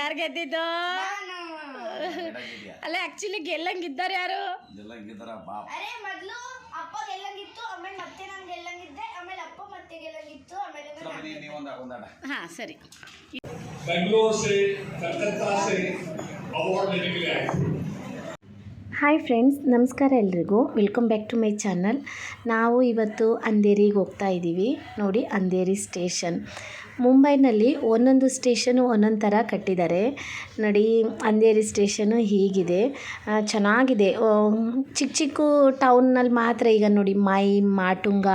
ಯಾರು ಗೆದ್ದಿದ್ದು? ಅಲ್ಲ ಆಕ್ಚುಲಿ ಗೆಲ್ಲಂಗಿದ್ದಾರೆ ಯಾರು? ಸರಿ. ಹಾಯ್ ಫ್ರೆಂಡ್ಸ್ ನಮಸ್ಕಾರ ಎಲ್ರಿಗೂ. Welcome back to my channel ನಾವು ಇವತ್ತು ಅಂಧೇರಿಗೆ ಹೋಗ್ತಾ ಇದ್ದೀವಿ ನೋಡಿ ಅಂಧೇರಿ ಸ್ಟೇಷನ್. ಮುಂಬೈನಲ್ಲಿ ಒಂದೊಂದು ಸ್ಟೇಷನು ಒಂದೊಂದು ಥರ ಕಟ್ಟಿದ್ದಾರೆ. ನೋಡಿ ಅಂಧೇರಿ ಸ್ಟೇಷನು ಹೀಗಿದೆ. ಚೆನ್ನಾಗಿದೆ. ಚಿಕ್ಕ ಚಿಕ್ಕ ಟೌನ್ನಲ್ಲಿ ಮಾತ್ರ ಈಗ ನೋಡಿ, ಮೈ, ಮಾಟುಂಗ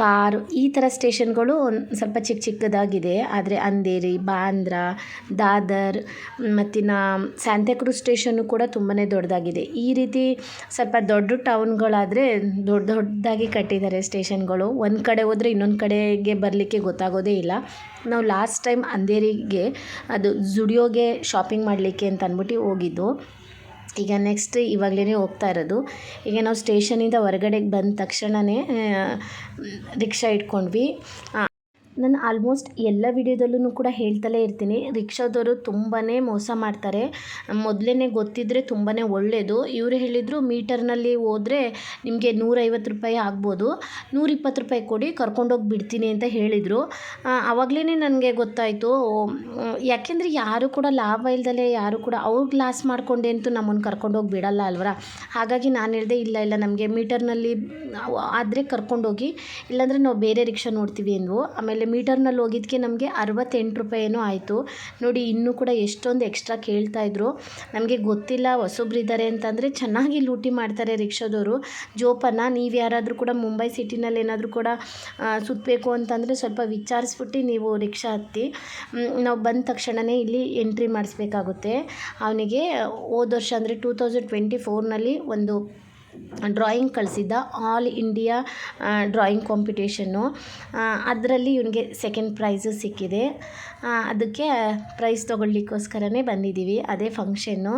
ಕಾರ್, ಈ ಥರ ಸ್ಟೇಷನ್ಗಳು ಒಂದು ಸ್ವಲ್ಪ ಚಿಕ್ಕ ಚಿಕ್ಕದಾಗಿದೆ. ಆದರೆ ಅಂಧೇರಿ ಬಾಂದ್ರಾ ದಾದರ್ ಮತ್ತಿನ್ನು ಸ್ಯಾಂತಾಕ್ರೂಸ್ ಸ್ಟೇಷನ್ನು ಕೂಡ ತುಂಬಾ ದೊಡ್ಡದಾಗಿದೆ. ಈ ರೀತಿ ಸ್ವಲ್ಪ ದೊಡ್ಡ ಟೌನ್ಗಳಾದರೆ ದೊಡ್ಡ ದೊಡ್ಡದಾಗಿ ಕಟ್ಟಿದ್ದಾರೆ ಸ್ಟೇಷನ್ಗಳು. ಒಂದು ಕಡೆ ಹೋದರೆ ಇನ್ನೊಂದು ಕಡೆಗೆ ಬರಲಿಕ್ಕೆ ಗೊತ್ತಾಗೋದೇ ಇಲ್ಲ. ನಾವು ಲಾಸ್ಟ್ ಟೈಮ್ ಅಂಧೇರಿಗೆ ಅದು ಜುಡಿಯೋಗೆ ಶಾಪಿಂಗ್ ಮಾಡಲಿಕ್ಕೆ ಅಂತ ಅಂದ್ಬಿಟ್ಟು ಹೋಗಿದ್ದು. ಈಗ ನೆಕ್ಸ್ಟ್ ಇವಾಗಲೇ ಹೋಗ್ತಾ ಇರೋದು. ಈಗ ನಾವು ಸ್ಟೇಷನಿಂದ ಹೊರಗಡೆಗೆ ಬಂದ ತಕ್ಷಣವೇ ರಿಕ್ಷಾ ಇಟ್ಕೊಂಡ್ವಿ. ನಾನು ಆಲ್ಮೋಸ್ಟ್ ಎಲ್ಲ ವಿಡಿಯೋದಲ್ಲೂ ಕೂಡ ಹೇಳ್ತಲೇ ಇರ್ತೀನಿ. ರಿಕ್ಷಾದವರು ತುಂಬಾ ಮೋಸ ಮಾಡ್ತಾರೆ. ಮೊದಲೇ ಗೊತ್ತಿದ್ದರೆ ತುಂಬಾ ಒಳ್ಳೆಯದು ಇವರು ಹೇಳಿದರು ಮೀಟರ್ನಲ್ಲಿ ಹೋದರೆ ನಿಮಗೆ ನೂರೈವತ್ತು ರೂಪಾಯಿ ಆಗ್ಬೋದು. ನೂರಿಪ್ಪತ್ತು ರೂಪಾಯಿ ಕೊಡಿ, ಕರ್ಕೊಂಡೋಗಿ ಬಿಡ್ತೀನಿ ಅಂತ ಹೇಳಿದರು. ಆವಾಗಲೇ ನನಗೆ ಗೊತ್ತಾಯಿತು. ಯಾಕೆಂದರೆ ಯಾರು ಕೂಡ ಲಾಭ ಇಲ್ದಲೇ ಯಾರು ಕೂಡ ಅವ್ರು ಗ್ಲಾಸ್ ಮಾಡ್ಕೊಂಡೆ ಅಂತೂ ನಮ್ಮನ್ನು ಕರ್ಕೊಂಡೋಗಿ ಬಿಡಲ್ಲ ಅಲ್ವರ ಹಾಗಾಗಿ ನಾನು ಹೇಳಿದೆ, ಇಲ್ಲ ಇಲ್ಲ, ನಮಗೆ ಮೀಟರ್ನಲ್ಲಿ, ಆದರೆ ಕರ್ಕೊಂಡೋಗಿ, ಇಲ್ಲಾಂದರೆ ನಾವು ಬೇರೆ ರಿಕ್ಷಾ ನೋಡ್ತೀವಿ ಅಂದ್ವು. ಆಮೇಲೆ ಮೀಟರ್ನಲ್ಲಿ ಹೋಗಿದ್ದಕ್ಕೆ ನಮಗೆ ಅರವತ್ತೆಂಟು ರೂಪಾಯಿ ಏನೋ ಆಯಿತು. ನೋಡಿ, ಇನ್ನೂ ಕೂಡ ಎಷ್ಟೊಂದು ಎಕ್ಸ್ಟ್ರಾ ಕೇಳ್ತಾ ಕೇಳ್ತಾಯಿದ್ರು ನಮಗೆ ಗೊತ್ತಿಲ್ಲ ಹೊಸೊಬ್ರಿದ್ದಾರೆ ಅಂತಂದರೆ ಚೆನ್ನಾಗಿ ಲೂಟಿ ಮಾಡ್ತಾರೆ ರಿಕ್ಷಾದವರು. ಜೋಪಾನ, ನೀವು ಯಾರಾದರೂ ಕೂಡ ಮುಂಬೈ ಸಿಟಿನಲ್ಲಿ ಏನಾದರೂ ಕೂಡ ಸುತ್ತಬೇಕು ಅಂತಂದರೆ ಸ್ವಲ್ಪ ವಿಚಾರಿಸ್ಬಿಟ್ಟು ನೀವು ರಿಕ್ಷಾ ಹತ್ತಿ ನಾವು ಬಂದ ತಕ್ಷಣವೇ ಇಲ್ಲಿ ಎಂಟ್ರಿ ಮಾಡಿಸ್ಬೇಕಾಗುತ್ತೆ. ಅವನಿಗೆ ಹೋದ ವರ್ಷ ಅಂದರೆ ಟೂ ತೌಸಂಡ್ ಟ್ವೆಂಟಿ ಫೋರ್ನಲ್ಲಿ ಒಂದು ಡ್ರಾಯಿಂಗ್ ಕಳಿಸಿದ್ದ ಆಲ್ ಇಂಡಿಯಾ ಡ್ರಾಯಿಂಗ್ ಕಾಂಪಿಟೇಷನ್ನು. ಅದರಲ್ಲಿ ಇವನಿಗೆ ಸೆಕೆಂಡ್ ಪ್ರೈಸು ಸಿಕ್ಕಿದೆ. ಅದಕ್ಕೆ ಪ್ರೈಸ್ ತೊಗೊಳ್ಲಿಕ್ಕೋಸ್ಕರನೇ ಬಂದಿದ್ದೀವಿ ಅದೇ ಫಂಕ್ಷನ್ನು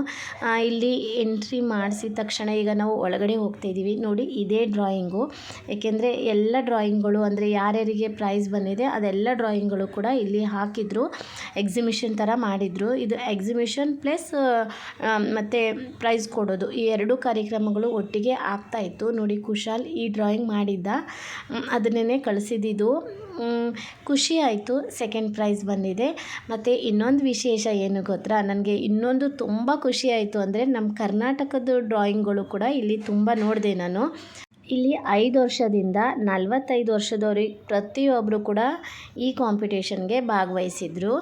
ಇಲ್ಲಿ ಎಂಟ್ರಿ ಮಾಡಿಸಿದ ತಕ್ಷಣ ಈಗ ನಾವು ಒಳಗಡೆ ಹೋಗ್ತಾ ಇದ್ದೀವಿ. ನೋಡಿ, ಇದೇ ಡ್ರಾಯಿಂಗು ಏಕೆಂದರೆ ಎಲ್ಲ ಡ್ರಾಯಿಂಗ್ಗಳು ಅಂದರೆ ಯಾರ್ಯಾರಿಗೆ ಪ್ರೈಸ್ ಬಂದಿದೆ ಅದೆಲ್ಲ ಡ್ರಾಯಿಂಗ್ಗಳು ಕೂಡ ಇಲ್ಲಿ ಹಾಕಿದ್ರು. ಎಕ್ಸಿಬಿಷನ್ ಥರ ಮಾಡಿದರು. ಇದು ಎಕ್ಸಿಬಿಷನ್ ಪ್ಲಸ್ ಮತ್ತು ಪ್ರೈಸ್ ಕೊಡೋದು. ಈ ಎರಡೂ ಕಾರ್ಯಕ್ರಮಗಳು ಒಟ್ಟಿಗೆ ಆಗ್ತಾ ಇತ್ತು. ನೋಡಿ ಕುಶಾಲ್ ಈ ಡ್ರಾಯಿಂಗ್ ಮಾಡಿದ್ದ. ಅದನ್ನೇ ಕಳಿಸಿದ್ದು ಖುಷಿ ಆಯಿತು. ಸೆಕೆಂಡ್ ಪ್ರೈಸ್ ಬಂದಿದೆ. ಮತ್ತು ಇನ್ನೊಂದು ವಿಶೇಷ ಏನು ಗೊತ್ತಾ? ನನಗೆ ಇನ್ನೊಂದು ತುಂಬ ಖುಷಿ ಆಯಿತು ಅಂದರೆ ನಮ್ಮ ಕರ್ನಾಟಕದ ಡ್ರಾಯಿಂಗ್ಗಳು ಕೂಡ ಇಲ್ಲಿ ತುಂಬ ನೋಡಿದೆ ನಾನು. ಇಲ್ಲಿ ಐದು ವರ್ಷದಿಂದ ನಲವತ್ತೈದು ವರ್ಷದವ್ರಿಗೆ ಪ್ರತಿಯೊಬ್ಬರು ಕೂಡ ಈ ಕಾಂಪಿಟೇಷನ್ಗೆ ಭಾಗವಹಿಸಿದ್ರು.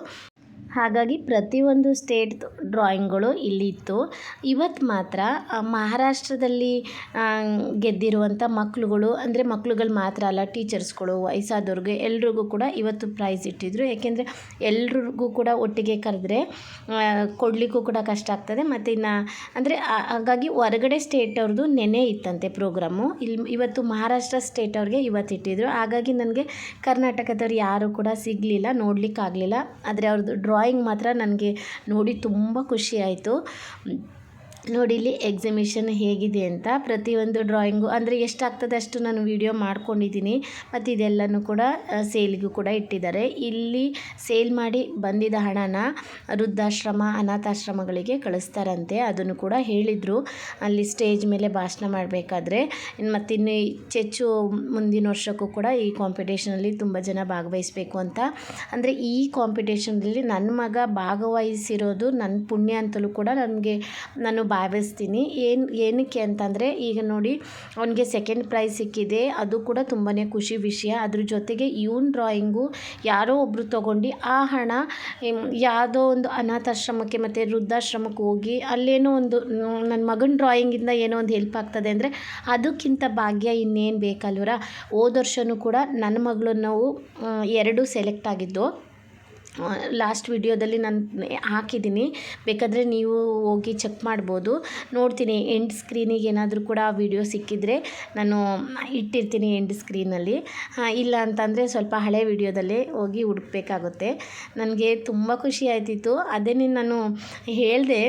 ಹಾಗಾಗಿ ಪ್ರತಿಯೊಂದು ಸ್ಟೇಟ್ ಡ್ರಾಯಿಂಗ್ಗಳು ಇಲ್ಲಿತ್ತು. ಇವತ್ತು ಮಾತ್ರ ಮಹಾರಾಷ್ಟ್ರದಲ್ಲಿ ಗೆದ್ದಿರುವಂಥ ಮಕ್ಕಳುಗಳು ಅಂದರೆ ಮಕ್ಕಳುಗಳು ಮಾತ್ರ ಅಲ್ಲ ಟೀಚರ್ಸ್ಗಳು ವಯಸ್ಸಾದವ್ರಿಗೆ ಎಲ್ರಿಗೂ ಕೂಡ ಇವತ್ತು ಪ್ರೈಸ್ ಇಟ್ಟಿದ್ರು. ಏಕೆಂದರೆ ಎಲ್ರಿಗೂ ಕೂಡ ಒಟ್ಟಿಗೆ ಕರೆದ್ರೆ ಕೊಡಲಿಕ್ಕೂ ಕೂಡ ಕಷ್ಟ ಆಗ್ತದೆ. ಮತ್ತು ಇನ್ನು, ಅಂದರೆ ಹಾಗಾಗಿ ಹೊರಗಡೆ ಸ್ಟೇಟ್ ಅವ್ರದ್ದು ನೆನೆ ಇತ್ತಂತೆ ಪ್ರೋಗ್ರಾಮು ಇಲ್ಲಿ ಇವತ್ತು ಮಹಾರಾಷ್ಟ್ರ ಸ್ಟೇಟ್ ಅವ್ರಿಗೆ ಇವತ್ತು ಇಟ್ಟಿದ್ರು. ಹಾಗಾಗಿ ನನಗೆ ಕರ್ನಾಟಕದವ್ರು ಯಾರು ಕೂಡ ಸಿಗಲಿಲ್ಲ, ನೋಡಲಿಕ್ಕಾಗಲಿಲ್ಲ. ಆದರೆ ಅವ್ರದ್ದು ಡ್ರಾಯಿಂಗ್ ಮಾತ್ರ ನನಗೆ ನೋಡಿ ತುಂಬ ಖುಷಿ ಆಯಿತು. ನೋಡಿ, ಇಲ್ಲಿ ಎಕ್ಸಿಮಿಷನ್ ಹೇಗಿದೆ ಅಂತ ಪ್ರತಿಯೊಂದು ಡ್ರಾಯಿಂಗು ಅಂದರೆ ಎಷ್ಟಾಗ್ತದೆ ಅಷ್ಟು ನಾನು ವಿಡಿಯೋ ಮಾಡ್ಕೊಂಡಿದ್ದೀನಿ. ಮತ್ತು ಇದೆಲ್ಲನೂ ಕೂಡ ಸೇಲಿಗೂ ಕೂಡ ಇಟ್ಟಿದ್ದಾರೆ. ಇಲ್ಲಿ ಸೇಲ್ ಮಾಡಿ ಬಂದಿದ್ದ ಹಣನ ವೃದ್ಧಾಶ್ರಮ, ಅನಾಥಾಶ್ರಮಗಳಿಗೆ ಕಳಿಸ್ತಾರಂತೆ. ಅದನ್ನು ಕೂಡ ಹೇಳಿದರು. ಅಲ್ಲಿ ಸ್ಟೇಜ್ ಮೇಲೆ ಭಾಷಣ ಮಾಡಬೇಕಾದ್ರೆ ಮತ್ತಿನ್ನು ಹೆಚ್ಚು ಮುಂದಿನ ವರ್ಷಕ್ಕೂ ಕೂಡ ಈ ಕಾಂಪಿಟೇಷನಲ್ಲಿ ತುಂಬ ಜನ ಭಾಗವಹಿಸಬೇಕು ಅಂತ. ಅಂದರೆ ಈ ಕಾಂಪಿಟೇಷನಲ್ಲಿ ನನ್ನ ಮಗ ಭಾಗವಹಿಸಿರೋದು ನನ್ನ ಪುಣ್ಯ ಅಂತಲೂ ಕೂಡ ನನಗೆ, ನಾನು ಭಾವಿಸ್ತೀನಿ. ಏನು, ಏನಕ್ಕೆ ಅಂತಂದರೆ, ಈಗ ನೋಡಿ, ಅವನಿಗೆ ಸೆಕೆಂಡ್ ಪ್ರೈಸ್ ಸಿಕ್ಕಿದೆ. ಅದು ಕೂಡ ತುಂಬಾ ಖುಷಿ ವಿಷಯ. ಅದ್ರ ಜೊತೆಗೆ ಇವನ್ ಡ್ರಾಯಿಂಗು ಯಾರೋ ಒಬ್ಬರು ತೊಗೊಂಡು, ಆ ಹಣ ಯಾವುದೋ ಒಂದು ಅನಾಥಾಶ್ರಮಕ್ಕೆ ಮತ್ತು ವೃದ್ಧಾಶ್ರಮಕ್ಕೆ ಹೋಗಿ, ಅಲ್ಲೇನೋ ಒಂದು ನನ್ನ ಮಗನ ಡ್ರಾಯಿಂಗಿಂದ ಏನೋ ಒಂದು ಹೆಲ್ಪ್ ಆಗ್ತದೆ ಅಂದರೆ, ಅದಕ್ಕಿಂತ ಭಾಗ್ಯ ಇನ್ನೇನು ಬೇಕಲ್ವರ? ಹೋದ ವರ್ಷವೂ ಕೂಡ ನನ್ನ ಮಗಳು ನಾವು ಎರಡು ಸೆಲೆಕ್ಟ್ ಆಗಿದ್ದು. ಲಾಸ್ಟ್ ವಿಡಿಯೋದಲ್ಲಿ ನಾನು ಹಾಕಿದ್ದೀನಿ ಬೇಕಾದರೆ ನೀವು ಹೋಗಿ ಚೆಕ್ ಮಾಡ್ಬೋದು. ನೋಡ್ತೀನಿ ಎಂಡ್ ಸ್ಕ್ರೀನಿಗೆ ಏನಾದರೂ ಕೂಡ ಆ ವಿಡಿಯೋ ಸಿಕ್ಕಿದರೆ ನಾನು ಇಟ್ಟಿರ್ತೀನಿ ಎಂಡ್ ಸ್ಕ್ರೀನಲ್ಲಿ ಇಲ್ಲ ಅಂತಂದರೆ ಸ್ವಲ್ಪ ಹಳೆ ವಿಡಿಯೋದಲ್ಲೇ ಹೋಗಿ ಹುಡುಕ್ಬೇಕಾಗುತ್ತೆ. ನನಗೆ ತುಂಬ ಖುಷಿ ಆಯ್ತಿತ್ತು. ಅದೇನೇ ನಾನು ಹೇಳಿದೆ,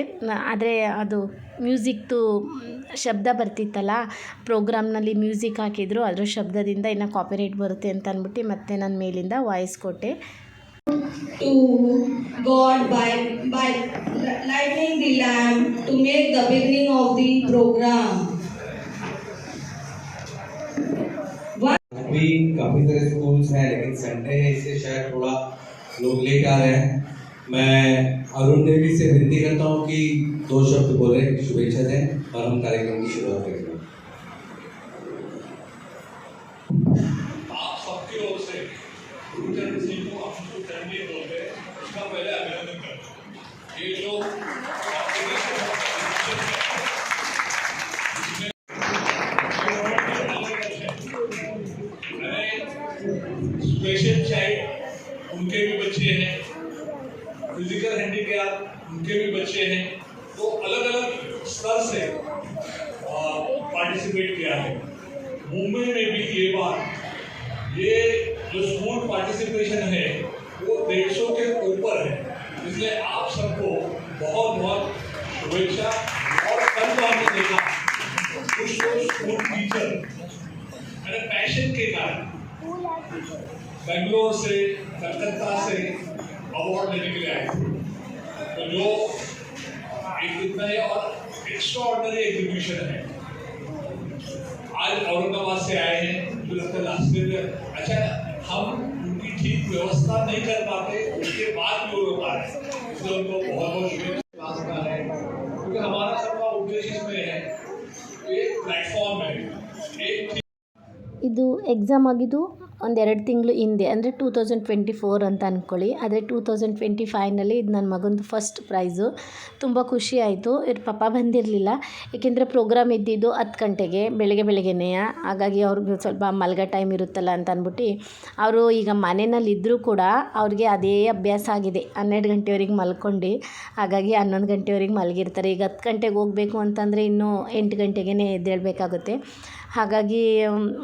ಆದರೆ ಅದು ಮ್ಯೂಸಿಕ್ದು ಶಬ್ದ ಬರ್ತಿತ್ತಲ್ಲ ಪ್ರೋಗ್ರಾಮ್ನಲ್ಲಿ ಮ್ಯೂಸಿಕ್ ಹಾಕಿದ್ರು, ಅದರ ಶಬ್ದದಿಂದ ಇನ್ನು ಕಾಪಿರೇಟ್ ಬರುತ್ತೆ ಅಂತ ಅಂದ್ಬಿಟ್ಟು ಮತ್ತೆ ನಾನು ಮೇಲಿಂದ ವಾಯ್ಸ್ ಕೊಟ್ಟೆ. To God by by lighting the lamp to make the beginning of the program. अभी काफ़ी सारे स्कूल्स हैं, लेकिन संडे है इसलिए शायद थोड़ा लोग लेट आ रहे हैं मैं अरुण देवी से विनती करता हूँ कि दो शब्द बोले, शुभेच्छा दें और हम कार्यक्रम की शुरुआत करेंगे उनके भी बच्चे हैं। फ़िज़िकल हैंडीकैप उनके भी बच्चे हैं। तो अलग अलग स्तर से पार्टिसिपेट किया है। मुंबई में भी ये बार ये जो स्कूल पार्टिसिपेशन है, वो डेढ़ सौ के ऊपर है। इसलिए आप सबको बहुत बहुत शुभेच्छा और कल हमने देखा कुछ लोग स्कूल टीचर पैशन के कारण बेंगलोर से कलकत्ता से अवार्ड लेने के लिए आए थे तो जो एक इतना ही और एक्स्ट्रा ऑर्डनरी एग्जीबिशन है आज औरंगाबाद से आए हैं मुझे लगता है रास्ते में अच्छा हम उनकी ठीक व्यवस्था नहीं कर पाते उसके बाद भी वो लोग आ रहे हैं इसलिए उनको बहुत बहुत शुभेच्छा क्लास का है क्योंकि हमारा सबका उद्देश्य इसमें है एक प्लेटफॉर्म है एक ಇದು ಎಕ್ಸಾಮ್ ಆಗಿದ್ದು ಒಂದೆರಡು ತಿಂಗಳು ಹಿಂದೆ, ಅಂದರೆ ಟೂ ತೌಸಂಡ್ ಟ್ವೆಂಟಿ ಫೋರ್ ಅಂತ ಅಂದ್ಕೊಳ್ಳಿ ಆದರೆ ಟೂ ತೌಸಂಡ್ ಟ್ವೆಂಟಿ ಫೈವ್ನಲ್ಲಿ ಇದು ನನ್ನ ಮಗಂದು ಫಸ್ಟ್ ಪ್ರೈಸು ತುಂಬ ಖುಷಿ ಆಯಿತು. ಇವ್ರ ಪಾಪ ಬಂದಿರಲಿಲ್ಲ. ಏಕೆಂದರೆ ಪ್ರೋಗ್ರಾಮ್ ಇದ್ದಿದ್ದು ಹತ್ತು ಗಂಟೆಗೆ, ಬೆಳಗ್ಗೆ ಬೆಳಗ್ಗೆನೇ. ಹಾಗಾಗಿ ಅವ್ರಿಗೆ ಸ್ವಲ್ಪ ಮಲ್ಗೋ ಟೈಮ್ ಇರುತ್ತಲ್ಲ ಅಂತ ಅಂದ್ಬಿಟ್ಟು ಅವರು ಈಗ ಮನೆಯಲ್ಲಿ ಇದ್ದರೂ ಕೂಡ ಅವ್ರಿಗೆ ಅದೇ ಅಭ್ಯಾಸ ಆಗಿದೆ. ಹನ್ನೆರಡು ಗಂಟೆವರೆಗೆ ಮಲ್ಕೊಂಡು. ಹಾಗಾಗಿ ಹನ್ನೊಂದು ಗಂಟೆವರೆಗೆ ಮಲಗಿರ್ತಾರೆ. ಈಗ ಹತ್ತು ಗಂಟೆಗೆ ಹೋಗಬೇಕು ಅಂತಂದರೆ ಇನ್ನೂ ಎಂಟು ಗಂಟೆಗೇ ಎದ್ದೇಳಬೇಕಾಗುತ್ತೆ. ಹಾಗಾಗಿ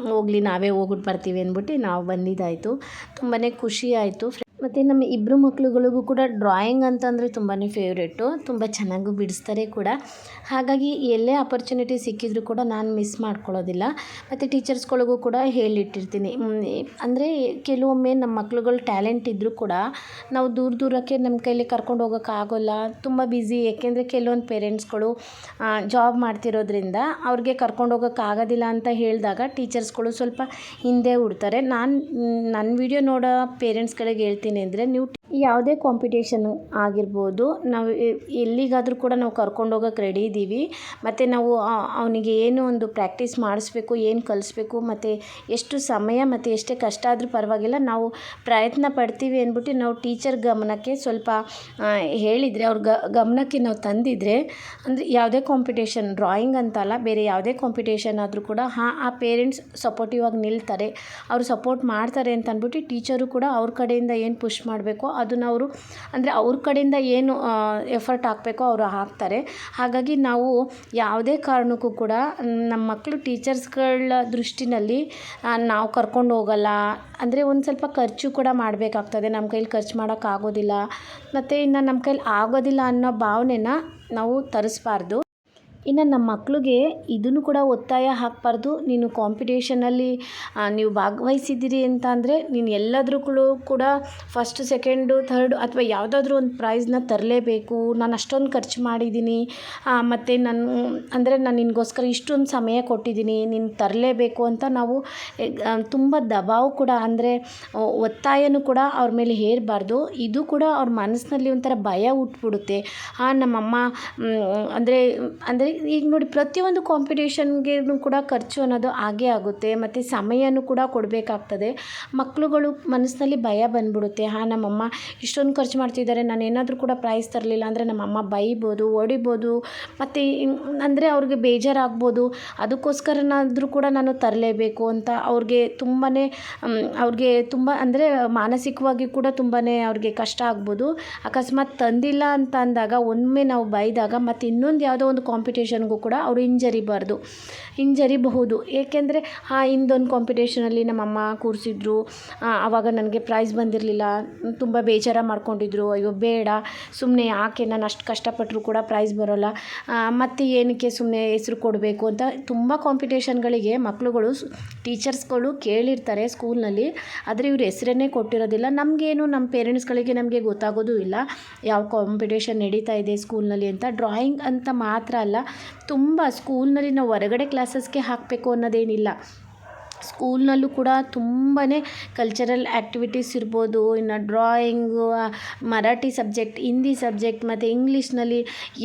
ಹೋಗ್ಲಿ ನಾವೇ ಹೋಗ್ಬಿಟ್ಟು ಬರ್ತೀವಿ ಅಂದ್ಬಿಟ್ಟು ನಾವು ಬಂದಿದ್ದಾಯಿತು. ತುಂಬಾ ಖುಷಿ ಆಯಿತು. ಮತ್ತು ನಮ್ಮ ಇಬ್ಬರು ಮಕ್ಕಳುಗಳಿಗೂ ಕೂಡ ಡ್ರಾಯಿಂಗ್ ಅಂತಂದರೆ ತುಂಬಾ ಫೇವ್ರೇಟು ತುಂಬ ಚೆನ್ನಾಗೂ ಬಿಡಿಸ್ತಾರೆ ಕೂಡ. ಹಾಗಾಗಿ ಎಲ್ಲೇ ಅಪರ್ಚುನಿಟಿ ಸಿಕ್ಕಿದರೂ ಕೂಡ ನಾನು ಮಿಸ್ ಮಾಡ್ಕೊಳ್ಳೋದಿಲ್ಲ. ಮತ್ತು ಟೀಚರ್ಸ್ಗಳಿಗೂ ಕೂಡ ಹೇಳಿಟ್ಟಿರ್ತೀನಿ. ಅಂದರೆ ಕೆಲವೊಮ್ಮೆ ನಮ್ಮ ಮಕ್ಳುಗಳು ಟ್ಯಾಲೆಂಟ್ ಇದ್ದರೂ ಕೂಡ ನಾವು ದೂರ ದೂರಕ್ಕೆ ನಮ್ಮ ಕೈಲಿ ಕರ್ಕೊಂಡು ಹೋಗೋಕ್ಕಾಗೋಲ್ಲ ತುಂಬ ಬ್ಯುಸಿ ಏಕೆಂದರೆ ಕೆಲವೊಂದು ಪೇರೆಂಟ್ಸ್ಗಳು ಜಾಬ್ ಮಾಡ್ತಿರೋದ್ರಿಂದ ಅವ್ರಿಗೆ ಕರ್ಕೊಂಡು ಹೋಗೋಕ್ಕಾಗೋದಿಲ್ಲ ಅಂತ ಹೇಳಿದಾಗ ಟೀಚರ್ಸ್ಗಳು ಸ್ವಲ್ಪ ಹಿಂದೆ ಉಡ್ತಾರೆ. ನಾನು ನನ್ನ ವಿಡಿಯೋ ನೋಡೋ ಪೇರೆಂಟ್ಸ್ಗಳಿಗೆ ಹೇಳ್ತೀನಿ. ಅಂದರೆ ನೀವು ಯಾವುದೇ ಕಾಂಪಿಟೇಷನ್ ಆಗಿರ್ಬೋದು, ನಾವು ಎಲ್ಲಿಗಾದರೂ ಕೂಡ ನಾವು ಕರ್ಕೊಂಡು ಹೋಗೋಕೆ ರೆಡಿ ಇದ್ದೀವಿ. ಮತ್ತು ನಾವು ಅವನಿಗೆ ಏನು ಒಂದು ಪ್ರಾಕ್ಟೀಸ್ ಮಾಡಿಸ್ಬೇಕು, ಏನು ಕಲಿಸ್ಬೇಕು, ಮತ್ತು ಎಷ್ಟು ಸಮಯ, ಮತ್ತು ಎಷ್ಟೇ ಕಷ್ಟ ಆದರೂ ಪರವಾಗಿಲ್ಲ, ನಾವು ಪ್ರಯತ್ನ ಪಡ್ತೀವಿ ಅಂದ್ಬಿಟ್ಟು ನಾವು ಟೀಚರ್ ಗಮನಕ್ಕೆ ಸ್ವಲ್ಪ ಹೇಳಿದರೆ, ಅವ್ರ ಗಮನಕ್ಕೆ ನಾವು ತಂದಿದ್ರೆ, ಅಂದರೆ ಯಾವುದೇ ಕಾಂಪಿಟೇಷನ್ ಡ್ರಾಯಿಂಗ್ ಅಂತಲ್ಲ ಬೇರೆ ಯಾವುದೇ ಕಾಂಪಿಟೇಷನ್ ಆದರೂ ಕೂಡ, ಹಾಂ, ಆ ಪೇರೆಂಟ್ಸ್ ಸಪೋರ್ಟಿವ್ ಆಗಿ ನಿಲ್ತಾರೆ, ಅವರು ಸಪೋರ್ಟ್ ಮಾಡ್ತಾರೆ ಅಂತ ಅಂದ್ಬಿಟ್ಟು ಟೀಚರು ಕೂಡ ಅವ್ರ ಕಡೆಯಿಂದ ಏನು ಪುಷ್ ಮಾಡಬೇಕೋ ಅದನ್ನು ಅವರು ಅಂದರೆ ಅವ್ರ ಕಡೆಯಿಂದ ಏನು ಎಫರ್ಟ್ ಹಾಕಬೇಕೋ ಅವರು ಹಾಕ್ತಾರೆ. ಹಾಗಾಗಿ ನಾವು ಯಾವುದೇ ಕಾರಣಕ್ಕೂ ಕೂಡ ನಮ್ಮ ಮಕ್ಕಳು ಟೀಚರ್ಸ್ಗಳ ದೃಷ್ಟಿನಲ್ಲಿ ನಾವು ಕರ್ಕೊಂಡು ಹೋಗಲ್ಲ. ಅಂದರೆ ಒಂದು ಸ್ವಲ್ಪ ಖರ್ಚು ಕೂಡ ಮಾಡಬೇಕಾಗ್ತದೆ. ನಮ್ಮ ಕೈಲಿ ಖರ್ಚು ಮಾಡೋಕ್ಕಾಗೋದಿಲ್ಲ. ಮತ್ತು ಇನ್ನು ನಮ್ಮ ಕೈಲಿ ಆಗೋದಿಲ್ಲ ಅನ್ನೋ ಭಾವನೆನ ನಾವು ತರಿಸ್ಬಾರ್ದು. ಇನ್ನು ನಮ್ಮ ಮಕ್ಕಳಿಗೆ ಇದನ್ನು ಕೂಡ ಒತ್ತಾಯ ಹಾಕಬಾರ್ದು. ನೀನು ಕಾಂಪಿಟೇಷನಲ್ಲಿ ನೀವು ಭಾಗವಹಿಸಿದ್ದೀರಿ ಅಂತ ಅಂದರೆ ನೀನು ಎಲ್ಲದ್ರಲ್ಲೂ ಕೂಡ ಫಸ್ಟ್ ಸೆಕೆಂಡು ಥರ್ಡು ಅಥವಾ ಯಾವುದಾದ್ರೂ ಒಂದು ಪ್ರೈಸ್ನ ತರಲೇಬೇಕು. ನಾನು ಅಷ್ಟೊಂದು ಖರ್ಚು ಮಾಡಿದ್ದೀನಿ. ಮತ್ತು ನಾನು, ಅಂದರೆ ನಾನು ನಿನಗೋಸ್ಕರ ಇಷ್ಟೊಂದು ಸಮಯ ಕೊಟ್ಟಿದ್ದೀನಿ. ನೀನು ತರಲೇಬೇಕು ಅಂತ ನಾವು ತುಂಬ ದಬಾವು ಕೂಡ ಅಂದರೆ ಒತ್ತಾಯನೂ ಕೂಡ ಅವ್ರ ಮೇಲೆ ಹೇರಬಾರ್ದು. ಇದು ಕೂಡ ಅವ್ರ ಮನಸ್ಸಿನಲ್ಲಿ ಒಂಥರ ಭಯ ಹುಟ್ಬಿಡುತ್ತೆ. ಹಾಂ ನಮ್ಮಮ್ಮ ಅಂದರೆ ಅಂದರೆ ಈಗ ನೋಡಿ ಪ್ರತಿಯೊಂದು ಕಾಂಪಿಟೇಷನ್ಗೆ ಕೂಡ ಖರ್ಚು ಅನ್ನೋದು ಆಗೇ ಆಗುತ್ತೆ. ಮತ್ತು ಸಮಯನೂ ಕೂಡ ಕೊಡಬೇಕಾಗ್ತದೆ. ಮಕ್ಕಳುಗಳು ಮನಸ್ಸಿನಲ್ಲಿ ಭಯ ಬಂದ್ಬಿಡುತ್ತೆ. ಹಾಂ, ನಮ್ಮಮ್ಮ ಇಷ್ಟೊಂದು ಖರ್ಚು ಮಾಡ್ತಿದ್ದಾರೆ. ನಾನು ಏನಾದರೂ ಕೂಡ ಪ್ರೈಸ್ ತರಲಿಲ್ಲ ಅಂದರೆ ನಮ್ಮಮ್ಮ ಬೈಬೋದು, ಹೊಡಿಬೋದು, ಮತ್ತು ಅಂದರೆ ಅವ್ರಿಗೆ ಬೇಜಾರಾಗ್ಬೋದು. ಅದಕ್ಕೋಸ್ಕರನಾದರೂ ಕೂಡ ನಾನು ತರಲೇಬೇಕು ಅಂತ ಅವ್ರಿಗೆ ತುಂಬಾ ಅವ್ರಿಗೆ ತುಂಬ ಅಂದರೆ ಮಾನಸಿಕವಾಗಿ ಕೂಡ ತುಂಬಾ ಅವ್ರಿಗೆ ಕಷ್ಟ ಆಗ್ಬೋದು. ಅಕಸ್ಮಾತ್ ತಂದಿಲ್ಲ ಅಂತ ಅಂದಾಗ, ಒಮ್ಮೆ ನಾವು ಬೈದಾಗ ಮತ್ತು ಇನ್ನೊಂದು ಯಾವುದೋ ಒಂದು ಕಾಂಪಿಟೇಷನ್ ಕಾಂಪಿಟೇಷನ್ಗೂ ಕೂಡ ಅವರು ಹಿಂಜರಿಬಾರ್ದು ಹಿಂಜರಿಬಹುದು ಏಕೆಂದರೆ ಹಾಂ ಹಿಂದೊಂದು ಕಾಂಪಿಟೇಷನಲ್ಲಿ ನಮ್ಮಮ್ಮ ಕೂರಿಸಿದ್ರು ಆವಾಗ ನನಗೆ ಪ್ರೈಸ್ ಬಂದಿರಲಿಲ್ಲ, ತುಂಬ ಬೇಜಾರ ಮಾಡ್ಕೊಂಡಿದ್ರು, ಅಯ್ಯೋ, ಬೇಡ ಸುಮ್ಮನೆ ಯಾಕೆ ನಾನು ಅಷ್ಟು ಕಷ್ಟಪಟ್ಟರು ಕೂಡ ಪ್ರೈಸ್ ಬರೋಲ್ಲ ಮತ್ತು ಏನಕ್ಕೆ ಸುಮ್ಮನೆ ಹೆಸರು ಕೊಡಬೇಕು ಅಂತ ತುಂಬ ಕಾಂಪಿಟೇಷನ್ಗಳಿಗೆ ಮಕ್ಕಳುಗಳು ಟೀಚರ್ಸ್ಗಳು ಕೇಳಿರ್ತಾರೆ ಸ್ಕೂಲ್ನಲ್ಲಿ ಆದರೆ ಇವರು ಹೆಸರನ್ನೇ ಕೊಟ್ಟಿರೋದಿಲ್ಲ. ನಮಗೇನು ನಮ್ಮ ಪೇರೆಂಟ್ಸ್ಗಳಿಗೆ ನಮಗೆ ಗೊತ್ತಾಗೋದು ಇಲ್ಲ, ಯಾವ ಕಾಂಪಿಟೇಷನ್ ನಡೀತಾ ಇದೆ ಸ್ಕೂಲ್ನಲ್ಲಿ ಅಂತ. ಡ್ರಾಯಿಂಗ್ ಅಂತ ಮಾತ್ರ ಅಲ್ಲ ತುಂಬ ಸ್ಕೂಲ್ನಲ್ಲಿ ನಾವು ಹೊರಗಡೆ ಕ್ಲಾಸಸ್ಗೆ ಹಾಕಬೇಕು ಅನ್ನೋದೇನಿಲ್ಲ. ಸ್ಕೂಲ್ನಲ್ಲೂ ಕೂಡ ತುಂಬಾ ಕಲ್ಚರಲ್ ಆ್ಯಕ್ಟಿವಿಟೀಸ್ ಇರ್ಬೋದು, ಇನ್ನು drawing Marathi subject Hindi subject ಮತ್ತು ಇಂಗ್ಲೀಷ್ನಲ್ಲಿ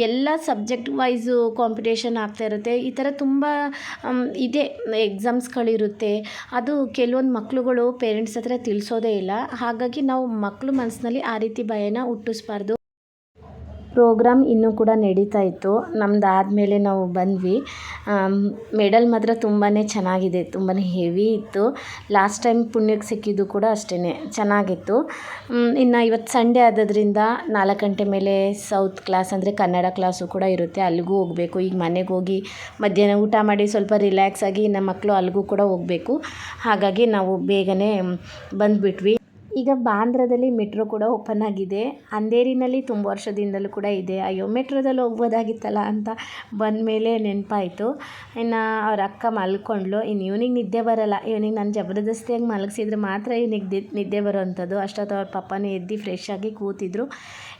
ಎಲ್ಲ ಸಬ್ಜೆಕ್ಟ್ ವೈಸು ಕಾಂಪಿಟೇಷನ್ ಆಗ್ತಾ ಇರುತ್ತೆ. ಈ ಥರ ತುಂಬ ಇದೆ ಎಕ್ಸಾಮ್ಸ್ಗಳಿರುತ್ತೆ ಅದು ಕೆಲವೊಂದು ಮಕ್ಕಳುಗಳು ಪೇರೆಂಟ್ಸ್ ಹತ್ರ ತಿಳಿಸೋದೇ ಇಲ್ಲ. ಹಾಗಾಗಿ ನಾವು ಮಕ್ಕಳು ಮನಸ್ಸಿನಲ್ಲಿ ಆ ರೀತಿ ಭಯನ ಹುಟ್ಟಿಸ್ಬಾರ್ದು. ಪ್ರೋಗ್ರಾಮ್ ಇನ್ನೂ ಕೂಡ ನಡೀತಾ ಇತ್ತು. ನಮ್ದು ಆದಮೇಲೆ ನಾವು ಬಂದ್ವಿ. ಮೆಡಲ್ ಮಾತ್ರ ತುಂಬಾ ಚೆನ್ನಾಗಿದೆ ತುಂಬಾ ಹೆವಿ ಇತ್ತು. ಲಾಸ್ಟ್ ಟೈಮ್ ಪುಣ್ಯಕ್ಕೆ ಸಿಕ್ಕಿದ್ದು ಕೂಡ ಅಷ್ಟೇ ಚೆನ್ನಾಗಿತ್ತು. ಇನ್ನು ಇವತ್ತು ಸಂಡೇ ಆದದ್ರಿಂದ ನಾಲ್ಕು ಗಂಟೆ ಮೇಲೆ ಸೌತ್ ಕ್ಲಾಸ್ ಅಂದರೆ ಕನ್ನಡ ಕ್ಲಾಸು ಕೂಡ ಇರುತ್ತೆ, ಅಲ್ಲಿಗೂ ಹೋಗಬೇಕು. ಈಗ ಮನೆಗೆ ಹೋಗಿ ಮಧ್ಯಾಹ್ನ ಊಟ ಮಾಡಿ ಸ್ವಲ್ಪ ರಿಲ್ಯಾಕ್ಸ್ ಆಗಿ ನಮ್ಮ ಮಕ್ಕಳು ಅಲ್ಲಿಗೂ ಕೂಡ ಹೋಗಬೇಕು. ಹಾಗಾಗಿ ನಾವು ಬೇಗನೆ ಬಂದುಬಿಟ್ವಿ. ಈಗ ಬಾಂದ್ರದಲ್ಲಿ ಮೆಟ್ರೋ ಕೂಡ ಓಪನ್ ಆಗಿದೆ. ಅಂಧೇರಿನಲ್ಲಿ ತುಂಬ ವರ್ಷದಿಂದಲೂ ಕೂಡ ಇದೆ. ಅಯ್ಯೋ, ಮೆಟ್ರೋದಲ್ಲಿ ಹೋಗ್ಬೋದಾಗಿತ್ತಲ್ಲ ಅಂತ ಬಂದ ಮೇಲೆ ನೆನಪಾಯಿತು. ಇನ್ನು ಅವ್ರ ಅಕ್ಕ ಮಲ್ಕೊಂಡ್ಲು ಇನ್ನು ಇವ್ನಿಗೆ ನಿದ್ದೆ ಬರಲ್ಲ. ಇವನಿಗೆ ನಾನು ಜಬರ್ದಸ್ತಿಯಾಗಿ ಮಲಗಿಸಿದ್ರೆ ಮಾತ್ರ ಇವನಿಗೆ ನಿದ್ದೆ ಬರೋವಂಥದ್ದು ಅಷ್ಟೊತ್ತು ಅವ್ರ ಪಪ್ಪನೇ ಎದ್ದು ಫ್ರೆಶ್ ಆಗಿ ಕೂತಿದ್ರು.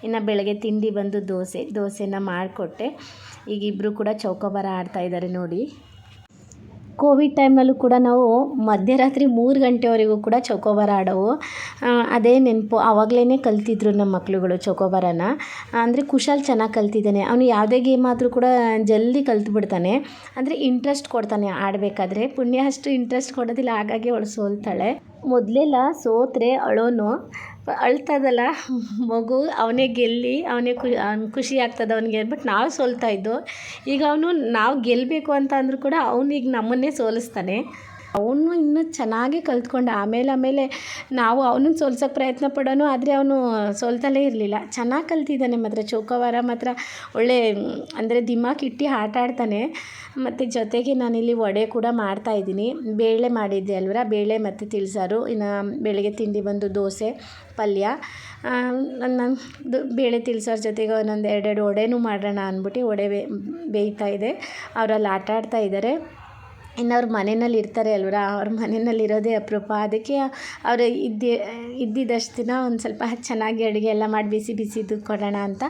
ಇನ್ನು ಬೆಳಗ್ಗೆ ತಿಂಡಿ ಬಂದು ದೋಸೆ, ದೋಸೆನ ಮಾಡಿಕೊಟ್ಟೆ. ಈಗ ಇಬ್ಬರು ಕೂಡ ಚೌಕಬಾರ ಆಡ್ತಾ ಇದ್ದಾರೆ ನೋಡಿ. ಕೋವಿಡ್ ಟೈಮ್ನಲ್ಲೂ ಕೂಡ ನಾವು ಮಧ್ಯರಾತ್ರಿ ಮೂರು ಗಂಟೆವರೆಗೂ ಕೂಡ ಚೌಕೋಬಾರ ಆಡೋವು. ಅದೇ ನೆನಪು. ಆವಾಗಲೇ ಕಲ್ತಿದ್ರು ನಮ್ಮ ಮಕ್ಕಳುಗಳು ಚೌಕೋಬಾರನ. ಅಂದರೆ ಕುಶಾಲ್ ಚೆನ್ನಾಗಿ ಕಲ್ತಿದ್ದಾನೆ. ಅವನು ಯಾವುದೇ ಗೇಮ್ ಆದರೂ ಕೂಡ ಜಲ್ದಿ ಕಲ್ತು ಬಿಡ್ತಾನೆ. ಅಂದರೆ ಇಂಟ್ರೆಸ್ಟ್ ಕೊಡ್ತಾನೆ ಆಡಬೇಕಾದ್ರೆ. ಪುಣ್ಯ ಅಷ್ಟು ಇಂಟ್ರೆಸ್ಟ್ ಕೊಡೋದಿಲ್ಲ, ಹಾಗಾಗಿ ಅವಳು ಸೋಲ್ತಾಳೆ. ಮೊದಲೆಲ್ಲ ಸೋತ್ರೆ ಅಳೋನು. ಅಳ್ತದಲ್ಲ, ಮಗು ಅವನೇ ಗೆಲ್ಲಿ, ಅವನೇ ಖು ಖುಷಿ ಆಗ್ತದೆ ಅವನಿಗೆ ಬಟ್ ನಾವು ಸೋಲ್ತಾ ಇದ್ದೋ, ಈಗ ಅವನು ನಾವು ಗೆಲ್ಲಬೇಕು ಅಂತ ಅಂದರೂ ಕೂಡ ಅವ್ನು ಈಗ ನಮ್ಮನ್ನೇ ಸೋಲಿಸ್ತಾನೆ. ಅವನು ಇನ್ನೂ ಚೆನ್ನಾಗಿ ಕಲ್ತ್ಕೊಂಡ. ಆಮೇಲೆ ಆಮೇಲೆ ನಾವು ಅವನನ್ನು ಸೋಲ್ಸೋಕ್ಕೆ ಪ್ರಯತ್ನ ಪಡೋನು, ಆದರೆ ಅವನು ಸೋಲ್ತಲೇ ಇರಲಿಲ್ಲ. ಚೆನ್ನಾಗಿ ಕಲ್ತಿದ್ದಾನೆ ಮಾತ್ರ ಚೌಕವಾರ ಮಾತ್ರ ಒಳ್ಳೆ, ಅಂದರೆ ದಿಮಾಕ್ ಇಟ್ಟು ಆಟ ಆಡ್ತಾನೆ. ಮತ್ತು ಜೊತೆಗೆ ನಾನಿಲ್ಲಿ ವಡೆ ಕೂಡ ಮಾಡ್ತಾಯಿದ್ದೀನಿ ಬೇಳೆ ಮಾಡಿದ್ದೆ ಅಲ್ವರ? ಬೇಳೆ ಮತ್ತು ತಿಳಿಸಾರು. ಇನ್ನು ಬೆಳಗ್ಗೆ ತಿಂಡಿ ಬಂದು ದೋಸೆ, ಪಲ್ಯ. ನನ್ನ ಬೇಳೆ ತಿಳಿಸೋರ ಜೊತೆಗೆ ಒಂದೊಂದು ಎರಡೆರಡು ವಡೆನೂ ಮಾಡೋಣ ಅಂದ್ಬಿಟ್ಟು ವಡೆ ಬೇಯ್ತಾ ಇದೆ. ಅವರಲ್ಲಿ ಆಟ ಆಡ್ತಾ ಇದ್ದಾರೆ. ಇನ್ನು ಅವ್ರ ಮನೆಯಲ್ಲಿ ಇರ್ತಾರೆ ಅಲ್ವರ? ಅವ್ರ ಮನೆಯಲ್ಲಿ ಇರೋದೇ ಅಪರೂಪ. ಅದಕ್ಕೆ ಅವರು ಇದ್ದೆ, ಇದ್ದಿದ್ದಷ್ಟು ದಿನ ಒಂದು ಸ್ವಲ್ಪ ಚೆನ್ನಾಗಿ ಅಡುಗೆ ಎಲ್ಲ ಮಾಡಿ ಬಿಸಿ ಬಿಸಿದು ಕೊಡೋಣ ಅಂತ.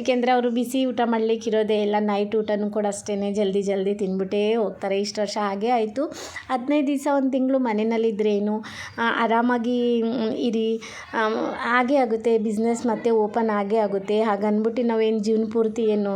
ಏಕೆಂದರೆ ಅವರು ಬಿಸಿ ಊಟ ಮಾಡ್ಲಿಕ್ಕೆ ಇರೋದೇ ಇಲ್ಲ. ನೈಟ್ ಊಟನೂ ಕೂಡ ಅಷ್ಟೇ ಜಲ್ದಿ ಜಲ್ದಿ ತಿಂದ್ಬಿಟ್ಟೇ ಹೋಗ್ತಾರೆ. ಇಷ್ಟು ವರ್ಷ ಹಾಗೆ ಆಯಿತು. ಹದಿನೈದು ದಿವಸ ಒಂದು ತಿಂಗಳು ಮನೆಯಲ್ಲಿದ್ದರೇನು ಆರಾಮಾಗಿ ಇರಿ. ಹಾಗೇ ಆಗುತ್ತೆ. ಬಿಸ್ನೆಸ್ ಮತ್ತೆ ಓಪನ್ ಆಗೇ ಆಗುತ್ತೆ. ಹಾಗನ್ಬಿಟ್ಟು ನಾವೇನು ಜೀವನ ಪೂರ್ತಿ ಏನು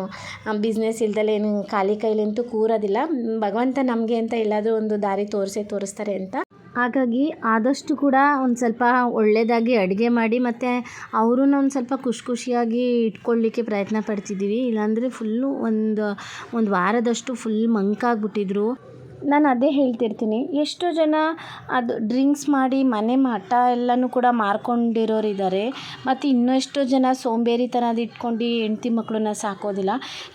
ಬಿಸ್ನೆಸ್ ಇಲ್ದಲೆ ಏನು ಖಾಲಿ ಕೈಲಂತೂ ಕೂರೋದಿಲ್ಲ. ಭಗವಂತ ನಮಗೆ ಅಂತ ಎಲ್ಲಾದರೂ ಒಂದು ದಾರಿ ತೋರಿಸಿ ತೋರಿಸ್ತಾರೆ ಅಂತ. ಹಾಗಾಗಿ ಆದಷ್ಟು ಕೂಡ ಒಂದು ಸ್ವಲ್ಪ ಒಳ್ಳೆಯದಾಗಿ ಅಡುಗೆ ಮಾಡಿ ಮತ್ತು ಅವರನ್ನ ಒಂದು ಸ್ವಲ್ಪ ಖುಷಿ ಖುಷಿಯಾಗಿ ಇಟ್ಕೊಳ್ಳಿಕ್ಕೆ ಪ್ರಯತ್ನ ಪಡ್ತಿದ್ದೀವಿ ಇಲ್ಲಾಂದರೆ ಫುಲ್ಲು ಒಂದು ಒಂದು ವಾರದಷ್ಟು ಫುಲ್ ಮಂಕಾಗ್ಬಿಟ್ಟಿದ್ರು. ನಾನು ಅದೇ ಹೇಳ್ತಿರ್ತೀನಿ. ಎಷ್ಟೋ ಜನ ಅದು ಡ್ರಿಂಕ್ಸ್ ಮಾಡಿ ಮನೆ ಮಠ ಎಲ್ಲನೂ ಕೂಡ ಮಾರ್ಕೊಂಡಿರೋರು ಇದ್ದಾರೆ ಮತ್ತು ಇನ್ನೂ ಜನ ಸೋಂಬೇರಿ ಸೋಂಬೇರಿತನದ ಇಟ್ಕೊಂಡು ಹೆಂಡ್ತಿ ಮಕ್ಕಳನ್ನ ಸಾಕೋದಿಲ್ಲ.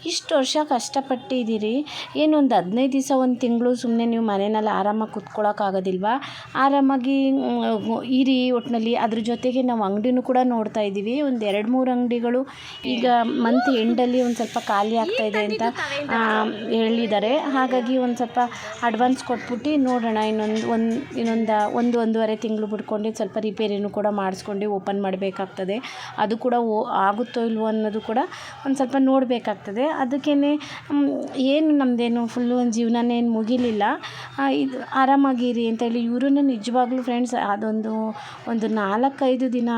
ಇಷ್ಟು ವರ್ಷ ಕಷ್ಟಪಟ್ಟಿದ್ದೀರಿ ಏನು ಒಂದು ಹದಿನೈದು ದಿವಸ ಒಂದು ತಿಂಗಳು ಸುಮ್ಮನೆ ನೀವು ಮನೆಯಲ್ಲಿ ಆರಾಮಾಗಿ ಕುತ್ಕೊಳ್ಳೋಕ್ಕಾಗೋದಿಲ್ವಾ ಆರಾಮಾಗಿ ಇರಿ ಒಟ್ಟಿನಲ್ಲಿ ಅದ್ರ ಜೊತೆಗೆ ನಾವು ಅಂಗಡಿನೂ ಕೂಡ ನೋಡ್ತಾ ಇದ್ದೀವಿ. ಒಂದು ಎರಡು ಮೂರು ಅಂಗಡಿಗಳು ಈಗ ಮಂತ್ ಎಂಡಲ್ಲಿ ಒಂದು ಸ್ವಲ್ಪ ಖಾಲಿ ಆಗ್ತಾ ಇದೆ ಅಂತ ಹೇಳಿದ್ದಾರೆ. ಹಾಗಾಗಿ ಒಂದು ಸ್ವಲ್ಪ ಅಡ್ವಾನ್ಸ್ ಕೊಟ್ಬಿಟ್ಟು ನೋಡೋಣ, ಇನ್ನೊಂದು ಒಂದು ಇನ್ನೊಂದು ಒಂದು ಒಂದೂವರೆ ತಿಂಗಳು ಬಿಟ್ಕೊಂಡು ಸ್ವಲ್ಪ ರಿಪೇರಿನೂ ಕೂಡ ಮಾಡಿಸ್ಕೊಂಡು ಓಪನ್ ಮಾಡಬೇಕಾಗ್ತದೆ. ಅದು ಕೂಡ ಓ, ಆಗುತ್ತೋ ಇಲ್ವೋ ಅನ್ನೋದು ಕೂಡ ಒಂದು ಸ್ವಲ್ಪ ನೋಡಬೇಕಾಗ್ತದೆ. ಅದಕ್ಕೇ ಏನು ನಮ್ಮದೇನು ಫುಲ್ಲು ಒಂದು ಜೀವನನೇ ಏನು ಮುಗಿಲಿಲ್ಲ. ಇದು ಆರಾಮಾಗಿರಿ ಅಂತ ಹೇಳಿ ಇವ್ರೂ ನಿಜವಾಗ್ಲೂ ಫ್ರೆಂಡ್ಸ್ ಅದೊಂದು, ಒಂದು ನಾಲ್ಕೈದು ದಿನ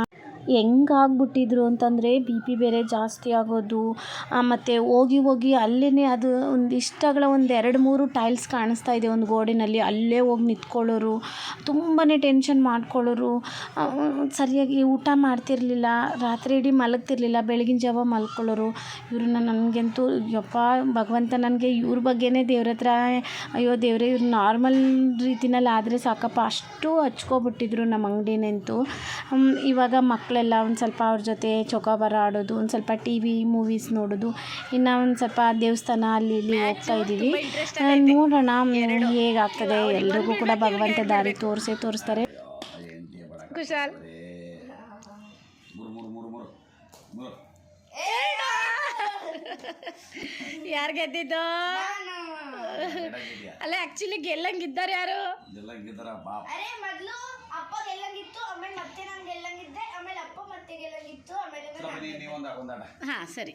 ಹೆಂಗಾಗ್ಬಿಟ್ಟಿದ್ರು ಅಂತಂದರೆ ಬಿ ಪಿ ಬೇರೆ ಜಾಸ್ತಿ ಆಗೋದು ಮತ್ತು ಹೋಗಿ ಹೋಗಿ ಅಲ್ಲೇ ಅದು ಒಂದು ಇಷ್ಟಗಳ ಒಂದು ಎರಡು ಮೂರು ಟೈಲ್ಸ್ ಕಾಣಿಸ್ತಾ ಇದೆ ಒಂದು ಗೋಡಿನಲ್ಲಿ, ಅಲ್ಲೇ ಹೋಗಿ ನಿಂತ್ಕೊಳ್ಳೋರು ತುಂಬಾ ಟೆನ್ಷನ್ ಮಾಡ್ಕೊಳ್ಳೋರು ಸರಿಯಾಗಿ ಊಟ ಮಾಡ್ತಿರಲಿಲ್ಲ, ರಾತ್ರಿ ಇಡೀ ಮಲಗ್ತಿರ್ಲಿಲ್ಲ, ಬೆಳಗಿನ ಜಾವ ಮಲ್ಕೊಳ್ಳೋರು, ಇವ್ರನ್ನ ನನಗಂತೂ ಯಪ್ಪ, ಭಗವಂತ ನನಗೆ ಇವ್ರ ಬಗ್ಗೆನೇ ದೇವ್ರ ಹತ್ರ, ಅಯ್ಯೋ ದೇವರೇ ಇವ್ರು ನಾರ್ಮಲ್ ರೀತಿನಲ್ಲಿ ಆದರೆ ಸಾಕಪ್ಪ, ಅಷ್ಟು ಹಚ್ಕೊಬಿಟ್ಟಿದ್ರು ನಮ್ಮ ಅಂಗಡಿನಂತೂ. ಇವಾಗ ಮಕ್ಕಳು ಮಕ್ಕಳೆಲ್ಲ ಒಂದು ಸ್ವಲ್ಪ ಅವ್ರ ಜೊತೆ ಚೌಕಾಬಾರ ಆಡೋದು ಒಂದು ಸ್ವಲ್ಪ ಟಿ ವಿ ಮೂವೀಸ್ ನೋಡೋದು. ಇನ್ನು ಒಂದು ಸ್ವಲ್ಪ ದೇವಸ್ಥಾನ ಅಲ್ಲಿ ಇಲ್ಲಿ ಹೋಗ್ತಾ ಇದ್ದೀವಿ. ನೋಡೋಣ ಹೇಗಾಗ್ತದೆ. ಎಲ್ರಿಗೂ ಕೂಡ ಭಗವಂತ ದಾರಿ ತೋರಿಸೇ ತೋರಿಸ್ತಾರೆ. ಕುಶಾಲ್. ಯಾರು ಗೆದ್ದಿದ್ದು? ಅಲ್ಲ ಆಕ್ಚುಲಿ ಗೆಲ್ಲಂಗಿದ್ದಾರೆ ಯಾರು? ಗೆಲ್ಲಂಗಿದ್ದಾರ ಅಪ್ಪ ಗೆಲ್ಲಂಗಿತ್ತು ಆಮೇಲೆ ಮತ್ತೆ ನಾನು ಗೆಲ್ಲಂಗಿದ್ದೆ ಹಾಂ ಸರಿ.